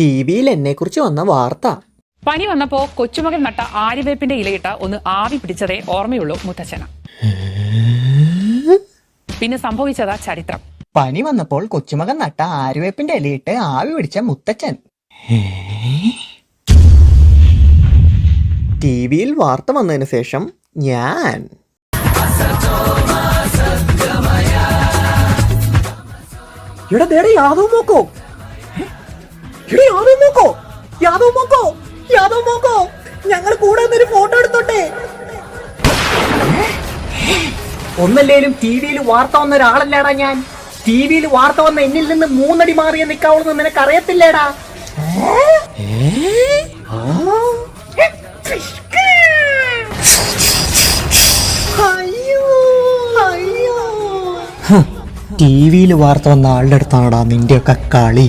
T വിയിൽ എന്നെക്കുറിച്ച് വന്ന വാർത്ത. പനി വന്നപ്പോ കൊച്ചുമകൻ നട്ട ആര്യവേപ്പിന്റെ ഇലയിട്ട ഒന്ന് ആവി പിടിച്ചതേ ഓർമ്മയുള്ളൂ മുത്തച്ഛന. പിന്നെ സംഭവിച്ചതാ ചരിത്രം. പനി വന്നപ്പോൾ കൊച്ചുമകൻ നട്ട ആര്യവേപ്പിന്റെ ഇലയിട്ട് ആവി പിടിച്ച മുത്തച്ഛൻ. ടി വിയിൽ വാർത്ത വന്നതിന് ശേഷം ഞാൻ. എടാ യാദവ് മോക്കോ? എടാ യാദവ് മോക്കോ യാദവ് മോക്കോ? യാദവ് മോക്കോ? ഞങ്ങൾ കൂടെ നിന്നൊരു ഫോട്ടോ എടുത്തോട്ടെ? ഒന്നല്ലേലും ടി വിയിൽ വാർത്ത വന്ന ഒരാളല്ലേടാ ഞാൻ? ടി വിയിൽ വാർത്ത വന്ന എന്നിൽ നിന്ന് മൂന്നടി മാറിയ നിക്കാവുന്ന നിനക്ക് അറിയത്തില്ലേടാ ടി വിയിൽ വാർത്ത വന്ന ആളുടെ അടുത്താണടാ നിന്റെയൊക്കെ കളി.